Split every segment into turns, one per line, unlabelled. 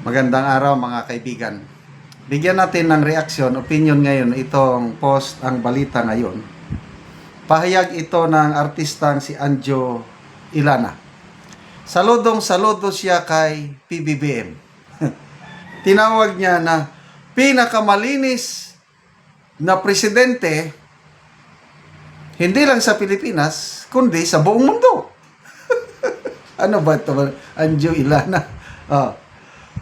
Magandang araw mga kaibigan. Bigyan natin ng reaksyon, opinion ngayon itong post ang balita ngayon. Pahayag ito ng artistang si Anjo Ilana. Saludong saludo siya kay PBBM. Tinawag niya na pinakamalinis na presidente hindi lang sa Pilipinas, kundi sa buong mundo. ano ba ito? Anjo Ilana. Oh.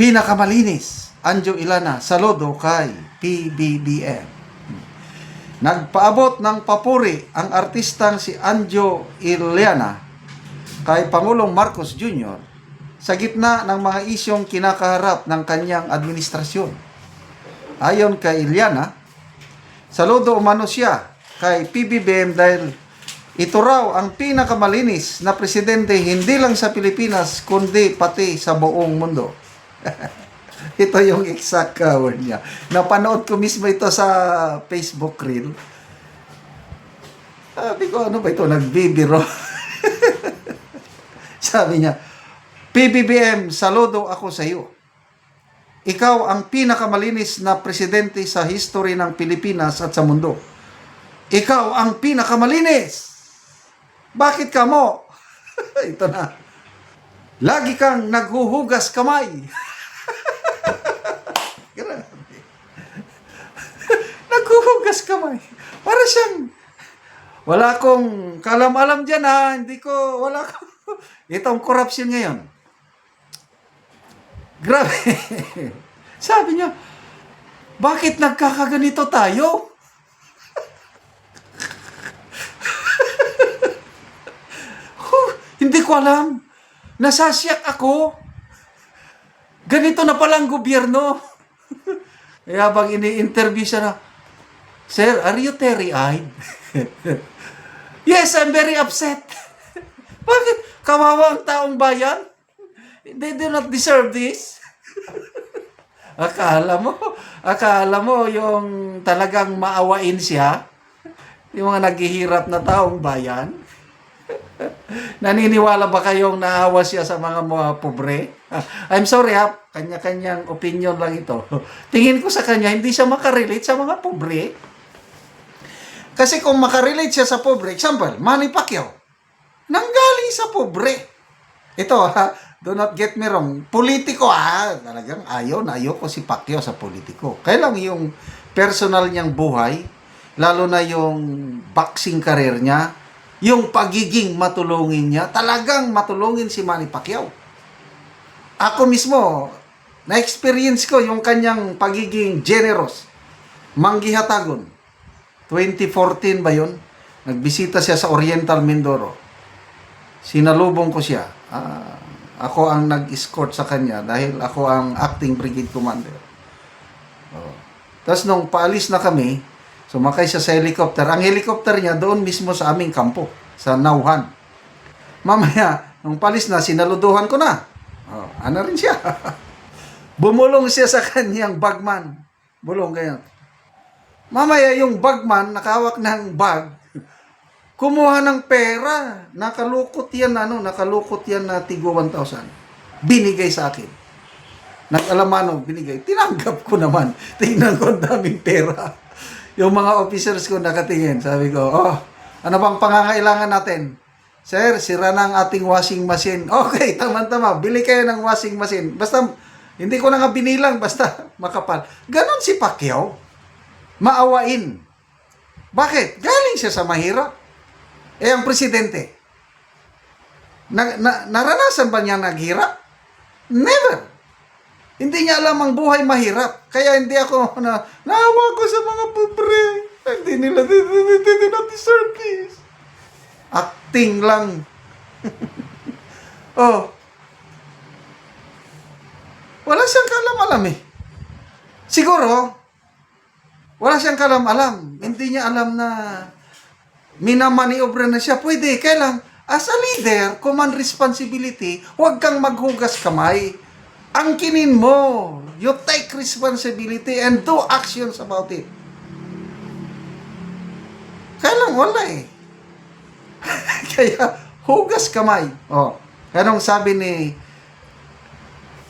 Pinakamalinis. Anjo Ilana. Saludo kay PBBM. Nagpaabot ng papuri ang artistang si Anjo Iliana kay Pangulong Marcos Jr. sa gitna ng mga isyong kinakaharap ng kanyang administrasyon. Ayon kay Iliana, saludo umano siya kay PBBM dahil ito raw ang pinakamalinis na presidente hindi lang sa Pilipinas kundi pati sa buong mundo. Ito yung exact uh, word niya. Napanood ko mismo ito sa Facebook reel. Sabi ko, ano ba ito? Nagbibiro. Sabi niya, PBBM, saludo ako sa iyo. Ikaw ang pinakamalinis na presidente sa history ng Pilipinas at sa mundo. Ikaw ang pinakamalinis. Bakit ka mo? Ito na. Lagi kang naghuhugas kamay. Grabe. Naghuhugas kamay. Para siyang wala akong kalam-alam dyan ha. Hindi ko, wala ko. Itong corruption ngayon. Grabe. Sabi niya, bakit nagkakaganito tayo? Hindi ko alam. Nasasyak ako. Ganito na palang gobyerno. Kaya habang ini-interview siya na, Sir, are you teary-eyed? yes, I'm very upset. Bakit? Kawawa ang taong bayan? They do not deserve this. akala mo, akala mo yung talagang maawain siya? Yung mga naghihirap na taong bayan? Naniniwala ba kayong naawa siya sa mga mga pobre? I'm sorry ha, kanya-kanyang opinion lang ito. Tingin ko sa kanya, hindi siya makarelate sa mga pobre. Kasi kung makarelate siya sa pobre, example, Manny Pacquiao, nanggaling sa pobre. Ito ha, do not get me wrong, politiko ha, talagang ayaw na ayaw ko si Pacquiao sa politiko. Kaya lang yung personal niyang buhay, lalo na yung boxing career niya, yung pagiging matulungin niya, talagang matulungin si Manny Pacquiao. Ako mismo, na-experience ko yung kanyang pagiging generous, manggihatagon. 2014 ba yun? Nagbisita siya sa Oriental Mindoro. Sinalubong ko siya. Ah, ako ang nag-escort sa kanya dahil ako ang acting brigade commander. Oh. Tapos nung paalis na kami, sumakay siya sa helicopter. Ang helicopter niya doon mismo sa aming kampo, sa Nauhan. Mamaya, nung paalis na, sinaluduhan ko na. Oh, ano rin siya. Bumulong siya sa kanyang bagman. Bulong kaya. Mamaya yung bagman, nakahawak ng bag, kumuha ng pera. Nakalukot yan, ano, nakalukot yan na tigo 1,000. Binigay sa akin. Nag-alamano, binigay. Tinanggap ko naman. Tingnan ko ang daming pera. Yung mga officers ko nakatingin. Sabi ko, oh, ano bang pangangailangan natin? Sir, sira na ang ating washing machine. Okay, tama-tama. Bili kayo ng washing machine. Basta, hindi ko na nga binilang, basta makapal. Ganon si Pacquiao. Maawain. Bakit? Galing siya sa mahirap. Eh, ang presidente, na, na, naranasan ba niya naghirap? Never. Hindi niya alam ang buhay mahirap. Kaya hindi ako na, naawa ko sa mga pobre. Hindi nila, do not deserve this. Acting lang. oh. Wala siyang kalam-alam eh. Siguro, wala siyang kalam-alam. Hindi niya alam na minamaniobra na siya. Pwede, kailang, as a leader, command responsibility, huwag kang maghugas kamay. Angkinin mo. You take responsibility and do actions about it. Kaya lang, wala eh. Kaya, hugas kamay. Oh. Anong sabi ni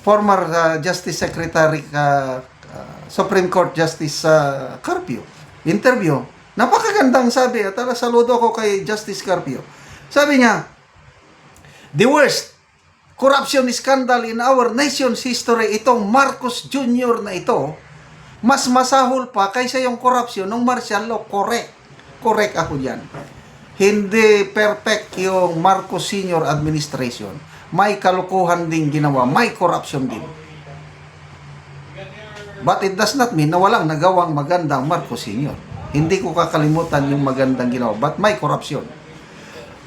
former uh, Justice Secretary uh, Supreme Court Justice uh, Carpio. Interview. Napakagandang sabi. At ala, saludo ako kay Justice Carpio. Sabi niya, the worst corruption scandal in our nation's history, itong Marcos Jr. na ito, mas masahol pa kaysa yung corruption ng martial law. Correct. Correct ako dyan. Hindi perfect yung Marcos Senior administration. May kalukuhan din ginawa. May corruption din. But it does not mean na walang nagawang magandang Marcos Senior. Hindi ko kakalimutan yung magandang ginawa. But may corruption.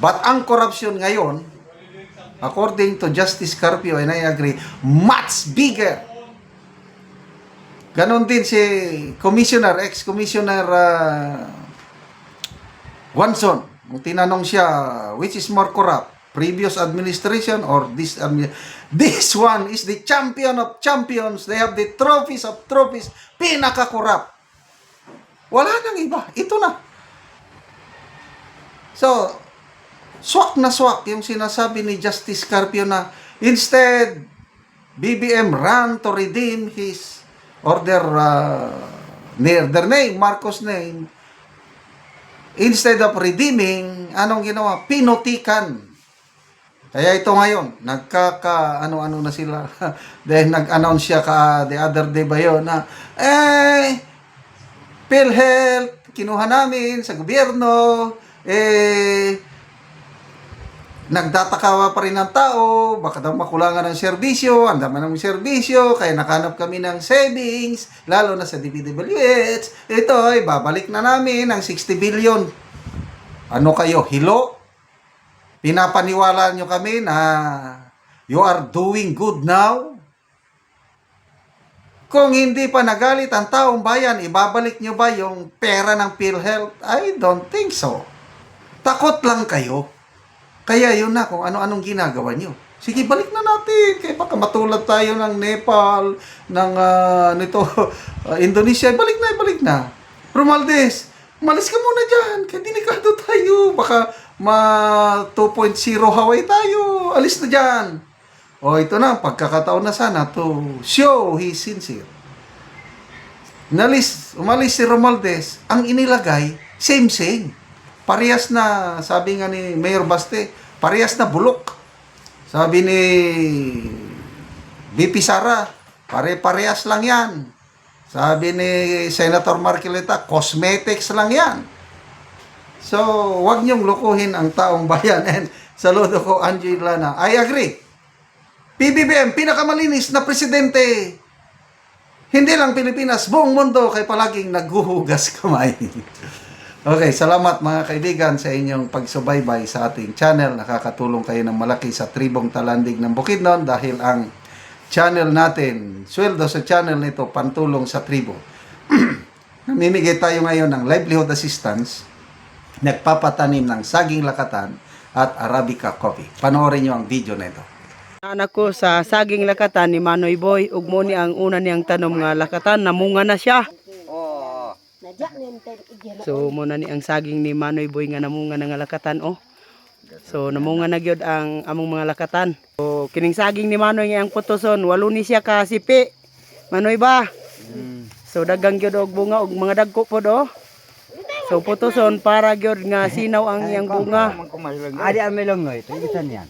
But ang corruption ngayon, according to Justice Carpio, and I agree, much bigger. Ganon din si Commissioner, ex-Commissioner uh, Wanson. Nung tinanong siya, which is more corrupt? Previous administration or this This one is the champion of champions. They have the trophies of trophies. Pinaka-corrupt. Wala nang iba. Ito na. So, swak na swak yung sinasabi ni Justice Carpio na instead, BBM ran to redeem his or their, uh, near their name, Marcos name, instead of redeeming, anong ginawa? Pinotikan. Kaya ito ngayon, nagkaka ano-ano na sila. Dahil nag-announce siya ka the other day ba yun na, eh, PhilHealth, kinuha namin sa gobyerno, eh, nagtatakawa pa rin ng tao, baka daw makulangan ng serbisyo, ang dami ng serbisyo, kaya nakanap kami ng savings, lalo na sa DPWH. Ito ay babalik na namin ang 60 billion. Ano kayo, hilo? Pinapaniwala nyo kami na you are doing good now? Kung hindi pa nagalit ang taong bayan, ibabalik nyo ba yung pera ng PhilHealth? I don't think so. Takot lang kayo. Kaya yun na kung ano-anong ginagawa nyo. Sige, balik na natin. Kaya baka matulad tayo ng Nepal, ng ah, nito, ah, Indonesia. Balik na, balik na. Romaldes, malis ka muna dyan. Kaya delikado tayo. Baka ma 2.0 Hawaii tayo. Alis na dyan. O ito na, pagkakataon na sana to show he's sincere. Nalis, umalis si Romaldes, ang inilagay, same-same. Parehas na, sabi nga ni Mayor Baste, parehas na bulok. Sabi ni BP Sara, pare-parehas lang yan. Sabi ni Senator Marcoleta, cosmetics lang yan. So, wag niyong lukuhin ang taong bayan. And saludo ko, Angela na. I agree. PBBM, pinakamalinis na presidente. Hindi lang Pilipinas, buong mundo kay palaging naghuhugas kamay. okay, salamat mga kaibigan sa inyong pagsubaybay sa ating channel. Nakakatulong kayo ng malaki sa tribong talandig ng Bukidnon dahil ang channel natin, sweldo sa channel nito, pantulong sa tribo. Namimigay tayo ngayon ng livelihood assistance, nagpapatanim ng saging lakatan at Arabica coffee. Panoorin nyo ang video na ito.
Anak ko sa saging lakatan ni Manoy Boy, ug mo ni ang una niyang tanom nga lakatan, namunga na siya. So mo na ni ang saging ni Manoy Boy nga namunga na nga lakatan oh. So namunga na gyud ang among mga lakatan. So kining saging ni Manoy nga ang putoson, walo ni siya ka sipi. Manoy ba? So dagang gyud og bunga og mga dagko pod oh. So putoson para gyud nga sinaw ang iyang bunga.
Adi ang melongoy, ibisan yan.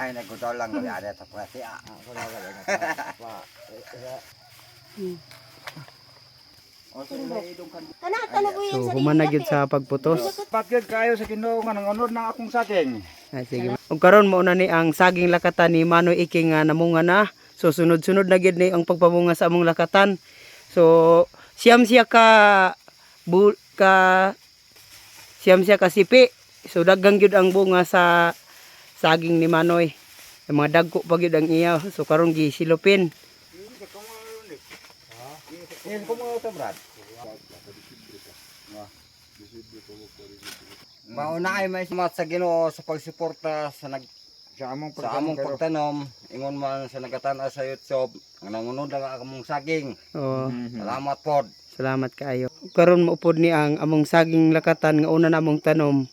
Ay, nagkutaw lang kami ada sa pwede. Ako na
So human na gyud sa pagputos.
Pakyod kayo sa Ginoo nga nangunod ng akong saking.
Ah, sige. Ug karon mo na ni ang saging lakatan ni Manoy Iki nga namunga na. So sunod-sunod na gid ni ang pagpamunga sa among lakatan. So siyam siya ka bu, ka siyam siya ka sipi. So daggang gyud ang bunga sa saging ni Manoy. Ang mga dagko pa gyud ang iya. So karon gi silupin.
Yan ko mga sa brad. Mauna ay may sumat sa Ginoo sa pagsuporta sa nag sa among pagtanom, ingon man sa nagatan sa YouTube, ang nangunod ang among saging.
Oh,
Salamat pod.
salamat kaayo. Karon maupod ni ang among saging lakatan nga una namong tanom.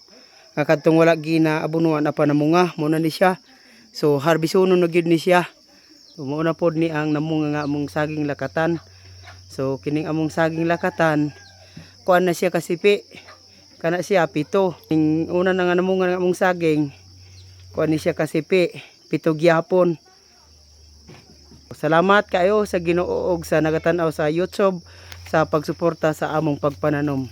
nga kadtong wala gina abunuan na panamunga mo na ni siya so harbisonon na gyud ni siya so mo na pod ni ang namunga nga among saging lakatan so kining among saging lakatan kuan na siya kasipi kana siya pito ning una na nga namunga nga among saging kuan ni siya kasipi pito gyapon Salamat kayo sa Ginoo ug sa nagatan-aw sa YouTube sa pagsuporta sa among pagpananom.